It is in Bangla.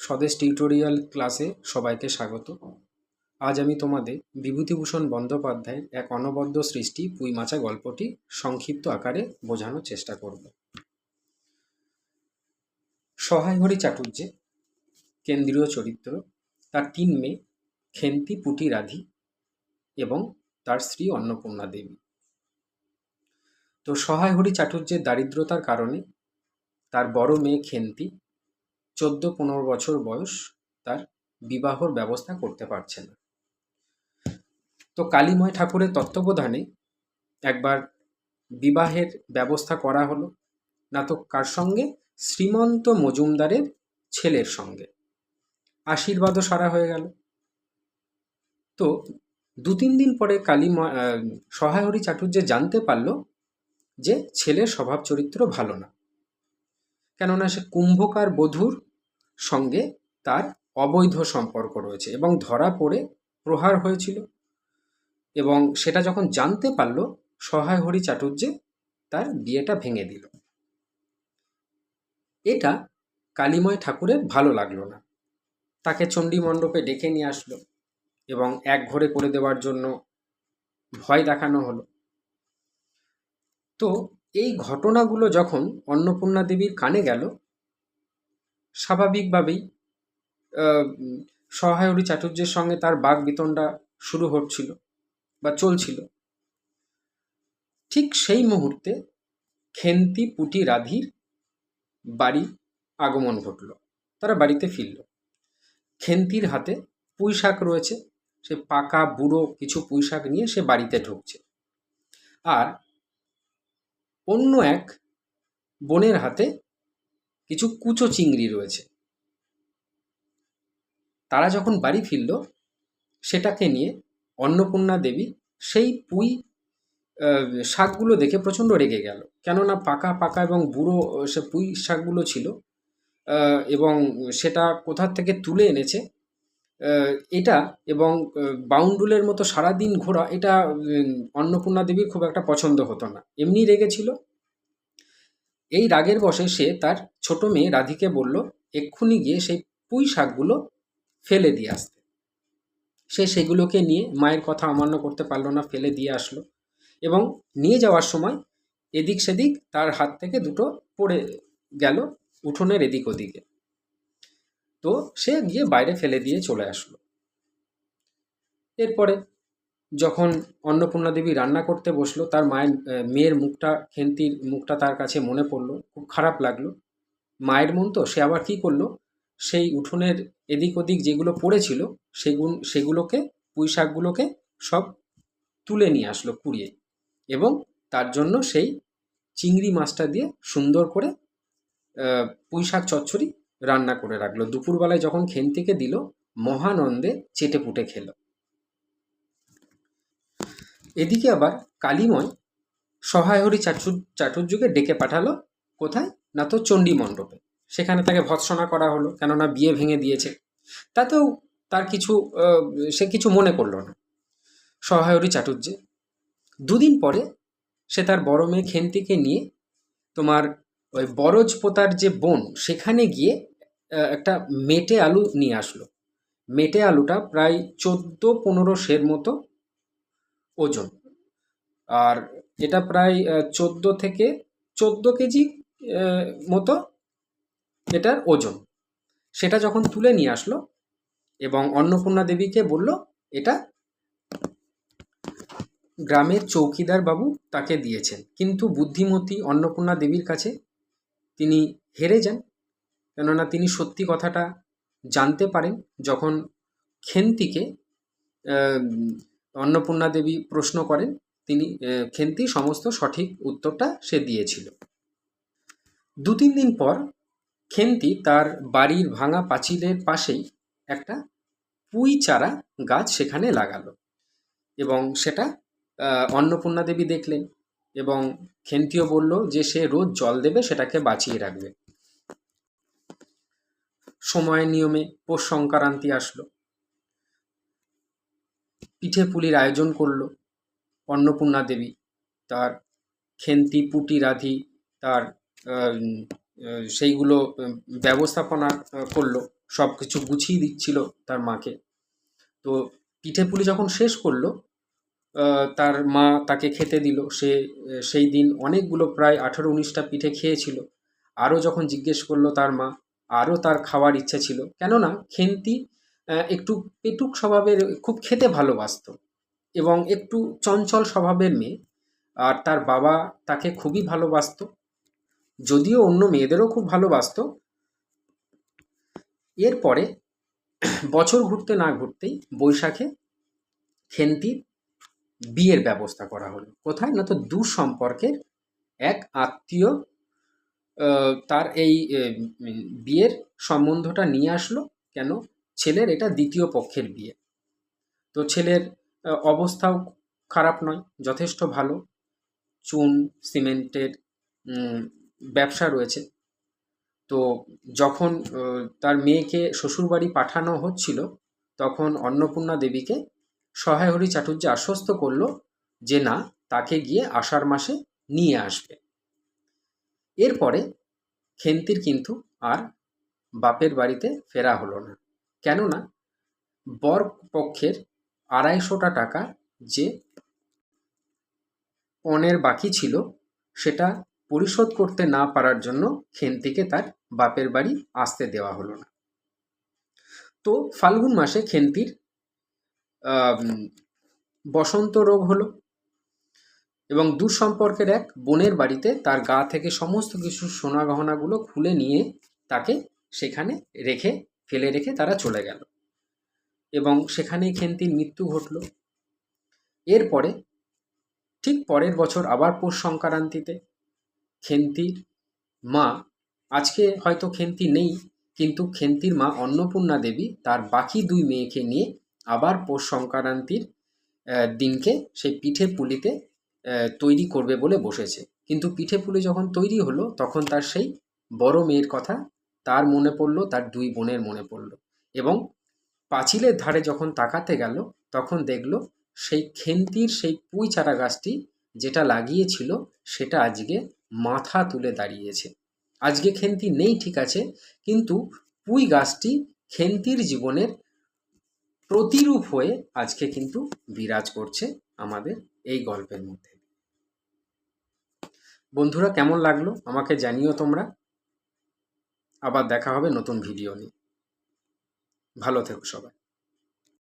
স্বদেশ টিউটোরিয়াল ক্লাসে সবাইকে স্বাগত। আজ আমি তোমাদের বিভূতিভূষণ বন্দ্যোপাধ্যায়ের এক অনবদ্য সৃষ্টি পুঁইমাচা গল্পটি সংক্ষিপ্ত আকারে বোঝানোর চেষ্টা করব। সহায় হরি চাটুর্যে কেন্দ্রীয় চরিত্র, তার তিন মেয়ে, খেন্তি পুটি রাধি এবং তার স্ত্রী অন্নপূর্ণা দেবী। তো সহায় হরি চাটুর্যের দারিদ্রতার কারণে তার বড় মেয়ে খেন্তি চোদ্দ পনেরো বছর বয়স তার বিবাহর ব্যবস্থা করতে পারছে না তো কালীময় ঠাকুরের তত্ত্বাবধানে একবার বিবাহের ব্যবস্থা করা হলো। না তো কার সঙ্গে? শ্রীমন্ত মজুমদারের ছেলের সঙ্গে। আশীর্বাদও সারা হয়ে গেল। তো দু তিন দিন পরে কালীময় সহায়হরি চাটুর্যে জানতে পারল যে ছেলের স্বভাব চরিত্র ভালো না। কেননা সে কুম্ভকার বধূর সঙ্গে তার অবৈধ সম্পর্ক রয়েছে এবং ধরা পড়ে প্রহার হয়েছিল। এবং সেটা যখন জানতে পারল, সহায় হরি চাটুর্যে তার বিয়েটা ভেঙে দিল। এটা কালীময় ঠাকুরের ভালো লাগল না। তাকে চণ্ডী মণ্ডপে ডেকে নিয়ে আসলো এবং এক ঘরে করে দেওয়ার জন্য ভয় দেখানো হলো। তো এই ঘটনাগুলো যখন অন্নপূর্ণা দেবীর কানে গেল স্বাভাবিকভাবেই সহায়রী চাটুর্যের সঙ্গে তার বাঘ বিতণ্ডা শুরু হচ্ছিল বা চলছিল। ঠিক সেই মুহূর্তে খেন্তি পুটি রাধির বাড়ি আগমন ঘটল। তারা বাড়িতে ফিরল। খেন্তির হাতে পুঁইশাক রয়েছে। সে পাকা, বুড়ো কিছু পুঁইশাক নিয়ে সে বাড়িতে ঢুকছে। আর অন্য এক বোনের হাতে কিছু কুচো চিংড়ি রয়েছে। তারা যখন বাড়ি ফিরল, সেটাকে নিয়ে অন্নপূর্ণা দেবী সেই পুঁই শাকগুলো দেখে প্রচণ্ড রেগে গেল। কেননা পাকা পাকা এবং বুড়ো সে পুঁই শাকগুলো ছিল এবং সেটা কোথার থেকে তুলে এনেছে এটা এবং বাউন্ডুলের মতো সারাদিন ঘোরা, এটা অন্নপূর্ণা দেবীর খুব একটা পছন্দ হতো না। এমনি রেগেছিল এই রাগের বসে সে তার ছোট মেয়ে রাধিকে বলল, এক্ষুনি গিয়ে সেই পুঁই শাকগুলো ফেলে দিয়ে আসতে। সে সেগুলোকে নিয়ে মায়ের কথা অমান্য করতে পারল না, ফেলে দিয়ে আসলো এবং নিয়ে যাওয়ার সময় এদিক সেদিক তার হাত থেকে দুটো পড়ে গেল উঠোনের এদিক ওদিকে। তো সে গিয়ে বাইরে ফেলে দিয়ে চলে আসলো। এরপরে যখন অন্নপূর্ণা দেবী রান্না করতে বসল, তার মায়ের মেয়ের মুখটা, খেন্তির মুখটা তার কাছে মনে পড়ল, খুব খারাপ লাগল। মায়ের মন তো, সে আবার কী করল? সেই উঠোনের এদিক ওদিক যেগুলো পড়েছিল, সেগুন, সেগুলোকে পুঁই শাকগুলোকে সব তুলে নিয়ে আসলো কুড়িয়ে এবং তার জন্য সেই চিংড়ি মাছটা দিয়ে সুন্দর করে পুঁই শাক চচ্চড়ি রান্না করে রাখল। দুপুরবেলায় যখন খেন্তিকে দিল, মহানন্দে চেটে পুটে খেলো। এদিকে আবার কালীময় সহায়হরি চাটুর চাটুর্যকে ডেকে পাঠালো কোথায়? না তো চণ্ডী মণ্ডপে। সেখানে তাকে ভৎসনা করা হলো, কেননা বিয়ে ভেঙে দিয়েছে। তাতেও তার কিছু সে কিছু মনে করল না সহায়রী চাটুর্যে। দুদিন পরে সে তার বড় মেয়ে খেন্তিকে নিয়ে তোমার ওই বরজ পোতার যে বন, সেখানে গিয়ে একটা মেটে আলু নিয়ে আসলো। মেটে আলুটা প্রায় চোদ্দ পনেরো সের মতো ওজন। আর এটা প্রায় চোদ্দ থেকে, চোদ্দ কেজি মতো এটার ওজন। সেটা যখন তুলে নিয়ে আসলো এবং অন্নপূর্ণা দেবীকে বলল, এটা গ্রামের চৌকিদার বাবু তাকে দিয়েছেন। কিন্তু বুদ্ধিমতী অন্নপূর্ণা দেবীর কাছে তিনি হেরে যান, কেননা তিনি সত্যি কথাটা জানতে পারেন যখন খেন্তিকে অন্নপূর্ণা দেবী প্রশ্ন করেন, তিনি খেন্তি সমস্ত সঠিক উত্তরটা সে দিয়েছিল। দু তিন দিন পর খেন্তি তার বাড়ির ভাঙা পাঁচিলের পাশেই একটা পুঁই চারা গাছ সেখানে লাগালো এবং সেটা অন্নপূর্ণা দেবী দেখলেন এবং খেন্তিও বলল যে সে রোজ জল দেবে, সেটাকে বাঁচিয়ে রাখবে। সময়ের নিয়মে পৌষ সংক্রান্তি আসলো। পিঠে পুলির আয়োজন করল। অন্নপূর্ণা দেবী, তার খেন্তি, পুটি, রাধি, তার সেইগুলো ব্যবস্থাপনা করল। সব কিছু গুছিয়ে দিচ্ছিল তার মাকে। তো পিঠে পুলি যখন শেষ করল তার মা তাকে খেতে দিল। সে, সেই দিন অনেকগুলো প্রায় আঠেরো, উনিশটা পিঠে খেয়েছিল। আরও যখন জিজ্ঞেস করল তার মা, আরও তার খাওয়ার ইচ্ছা ছিল। কেননা, খেন্তি একটু পেটুক স্বভাবের, খুব খেতে ভালোবাসতো এবং একটু চঞ্চল স্বভাবের মেয়ে। আর তার বাবা তাকে খুবই ভালোবাসতো। যদিও অন্য মেয়েদেরও খুব ভালোবাসতো। এরপরে বছর ঘুরতে না ঘুরতেই বৈশাখে খেন্তির বিয়ের ব্যবস্থা করা হলো। কোথায়? না তো দূর সম্পর্কের এক আত্মীয় তার এই বিয়ের সম্বন্ধটা নিয়ে আসলো। কেন? ছেলের এটা দ্বিতীয় পক্ষের বিয়ে। তো ছেলের অবস্থাও খারাপ নয়, যথেষ্ট ভালো। চুন, সিমেন্টের ব্যবসা রয়েছে। তো যখন তার মেয়েকে শ্বশুরবাড়ি পাঠানো হচ্ছিল, তখন অন্নপূর্ণা দেবীকে সহায় হরি চাটুর্য আশ্বস্ত করল যে না, তাকে গিয়ে আষাঢ় মাসে নিয়ে আসবে। এরপরে খেন্তির কিন্তু আর বাপের বাড়িতে ফেরা হলো না। কেননা বর পক্ষের আড়াইশোটা টাকা যে পণের বাকি ছিল, সেটা পরিশোধ করতে না পারার জন্য খেন্তিকে তার বাপের বাড়ি আসতে দেওয়া হলো না। তো ফাল্গুন মাসে খেন্তির বসন্ত রোগ হলো এবং দূর সম্পর্কের এক বোনের বাড়িতে তার গা থেকে সমস্ত কিছু সোনা গহনাগুলো খুলে নিয়ে তাকে সেখানে রেখে ফেলে রেখে তারা চলে গেল। এবং সেখানেই খেন্তির মৃত্যু ঘটল। এরপরে, ঠিক পরের বছর আবার পৌষ সংক্রান্তিতে খেন্তির মা, আজকে হয়তো খেন্তি নেই, কিন্তু খেন্তির মা অন্নপূর্ণা দেবী তার বাকি দুই মেয়েকে নিয়ে আবার পৌষ সংক্রান্তির দিনকে সেই পিঠে পুলিতে তৈরি করবে বলে বসেছে। কিন্তু পিঠে পুলি যখন তৈরি হলো, তখন তার সেই বড় মেয়ের কথা তার মনে পড়ল, তার দুই বোনের মনে পড়ল এবং পাঁচিলের ধারে যখন তাকাতে গেল, তখন দেখল সেই খেন্তির সেই পুঁই চারা গাছটি যেটা লাগিয়েছিল, সেটা আজকে মাথা তুলে দাঁড়িয়েছে। আজকে খেন্তি নেই, ঠিক আছে, কিন্তু পুঁই গাছটি খেন্তির জীবনের প্রতিরূপ হয়ে আজকে কিন্তু বিরাজ করছে আমাদের এই গল্পের মধ্যে। বন্ধুরা, কেমন লাগল? আমাকে জানিও তোমরা। আবার দেখা হবে নতুন ভিডিও নিয়ে। ভালো থেকো সবাই।